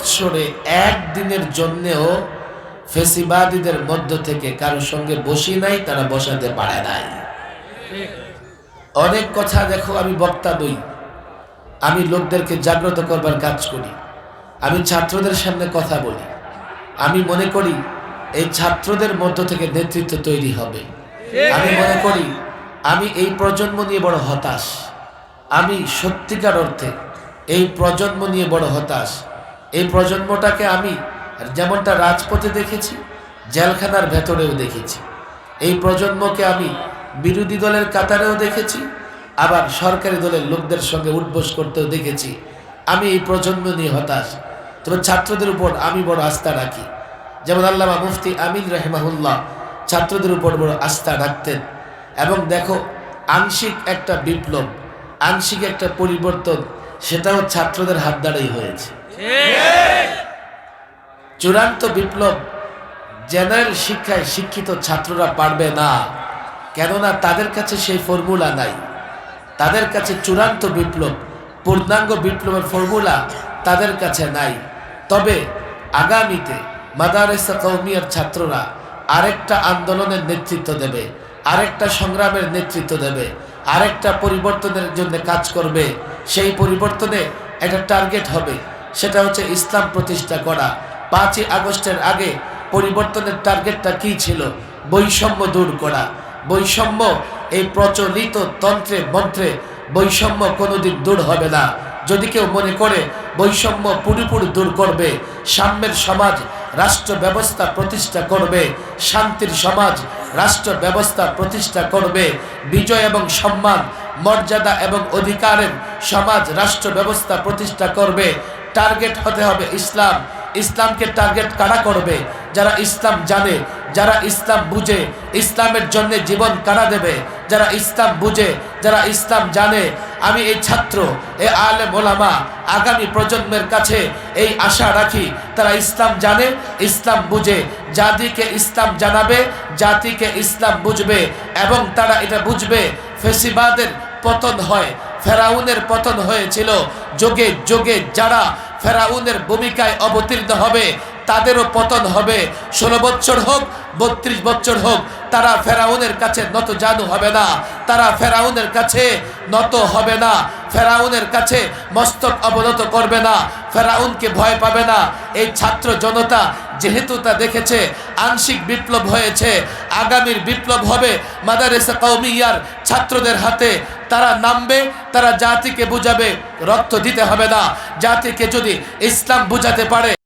বৎসরে একদিনের জন্যেও ফেসিবাদীদের মধ্য থেকে কারোর সঙ্গে বসি নাই, তারা বসাতে পারে নাই। অনেক কথা দেখো, আমি বক্তা দই আমি লোকদেরকে জাগ্রত করবার কাজ করি। আমি ছাত্রদের সামনে কথা বলি। আমি মনে করি, এই ছাত্রদের মধ্য থেকে নেতৃত্ব তৈরি হবে। আমি মনে করি, আমি এই প্রজন্ম নিয়ে বড় হতাশ। আমি সত্যিকার অর্থে এই প্রজন্ম নিয়ে বড় হতাশ। এই প্রজন্মটাকে আমি যেমনটা রাজপথে দেখেছি, জেলখানার ভেতরেও দেখেছি। এই প্রজন্মকে আমি বিরোধী দলের কাতারেও দেখেছি, আবার সরকারি দলের লোকদের সঙ্গে উঠবোস করতেও দেখেছি। আমি এই প্রজন্ম নিয়ে হতাশ। তবে ছাত্রদের উপর আমি বড় আস্থা রাখি। যেমন আল্লামা মুফতি আমিন রহমাহুল্লাহ ছাত্রদের উপর বড় আস্থা রাখতেন। এবং দেখো, আংশিক একটা বিপ্লব, আংশিক একটা পরিবর্তন সেটাও ছাত্রদের হাত দ্বারাই হয়েছে। চূড়ান্ত বিপ্লব জেনারেল শিক্ষায় শিক্ষিত ছাত্ররা পারবে না কেননা তাদের কাছে সেই ফর্মুলা নাই। তাদের কাছে চূড়ান্ত বিপ্লব পূর্ণাঙ্গ বিপ্লবের ফর্মুলা তাদের কাছে নাই। তবে আগামীতে মাদারেসা কৌমিয়ার ছাত্ররা আরেকটা আন্দোলনের নেতৃত্ব দেবে আরেকটা সংগ্রামের নেতৃত্ব দেবে আরেকটা পরিবর্তনের জন্য কাজ করবে। সেই পরিবর্তনে একটা টার্গেট হবে। সেটা হচ্ছে ইসলাম প্রতিষ্ঠা করা। পাঁচই আগস্টের আগে পরিবর্তনের টার্গেটটা কি ছিল? বৈষম্য দূর করা। বৈষম্য, এই প্রচলিত তন্ত্রে, মন্ত্রে বৈষম্য কোনোদিন দূর হবে না। যদি কেউ মনে করে বৈষম্য পুরোপুরি দূর করবে, সাম্যের সমাজ রাষ্ট্র ব্যবস্থা প্রতিষ্ঠা করবে, শান্তির সমাজ রাষ্ট্র ব্যবস্থা প্রতিষ্ঠা করবে, বিজয় এবং সম্মান মর্যাদা এবং অধিকারের সমাজ, রাষ্ট্র ব্যবস্থা প্রতিষ্ঠা করবে। টার্গেট হতে হবে ইসলাম। ইসলামকে টার্গেট কারা করবে? যারা ইসলাম জানে, যারা ইসলাম বুঝে, ইসলামের জন্য জীবন কারা দেবে? যারা ইসলাম বুঝে, যারা ইসলাম জানে, আমি এই ছাত্র, এ আলে মোলামা আগামী প্রজন্মের কাছে এই আশা রাখি, তারা ইসলাম জানে, ইসলাম বুঝে। জাতিকে ইসলাম জানাবে, জাতিকে ইসলাম বুঝবে এবং তারা এটা বুঝবে। ফেসিবাদের পতন হয়। ফেরাউনের পতন হয়েছিল। যোগে যোগে যারা ফেরাউনের ভূমিকায় অবতীর্ণ হবে তাদেরও পতন হবে। ষোলো বছর হোক, বত্রিশ বছর হোক, তারা ফেরাউনের কাছে নত জানু হবে না। তারা ফেরাউনের কাছে নত হবে না। ফেরাউনের কাছে মস্তক অবনত করবে না। ফেরাউনকে ভয় পাবে না। এই ছাত্র জনতা যেহেতু তা দেখেছে, আংশিক বিপ্লব হয়েছে, আগামীর বিপ্লব হবে মাদারেসা কৌমিয়ার ছাত্রদের হাতে। তারা নামবে, তারা জাতিকে বুঝাবে, রক্ত দিতে হবে না। জাতিকে যদি ইসলাম বুঝাতে পারে